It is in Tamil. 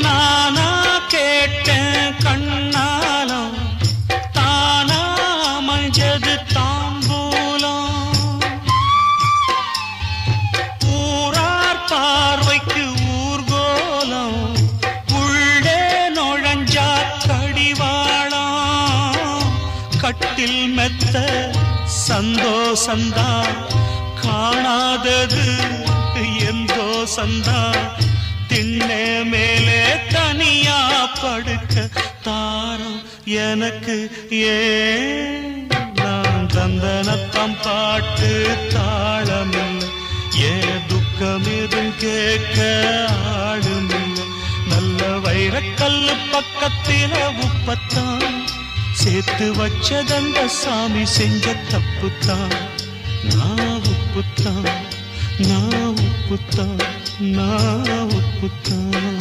நானா கேட்டேன் கண்ணாலம் தானா மஞ்சது தாம்பூலம். ஊரார் பார்வைக்கு ஊர்கோலம் உள்ளே நுழைஞ்சா கடிவாளம். கட்டில் மெத்த சந்தோஷந்தா காணாதது எந்தோ சந்தா திண்ணே மேலே தனியா படுக்க தாரம் எனக்கு ஏன் நான் சந்தனத்தம் பாட்டு தாளமில்லை. ஏன் துக்கம் எதுவும் கேட்க ஆளுமில்லை. நல்ல வைரக்கல்லு பக்கத்தில உப்பத்தான். சேர்த்து வச்சதந்த சாமி செஞ்ச தப்புத்தான். நான் உப்புத்தான். நான் உப்புத்தான் நான் உப்புத்தான்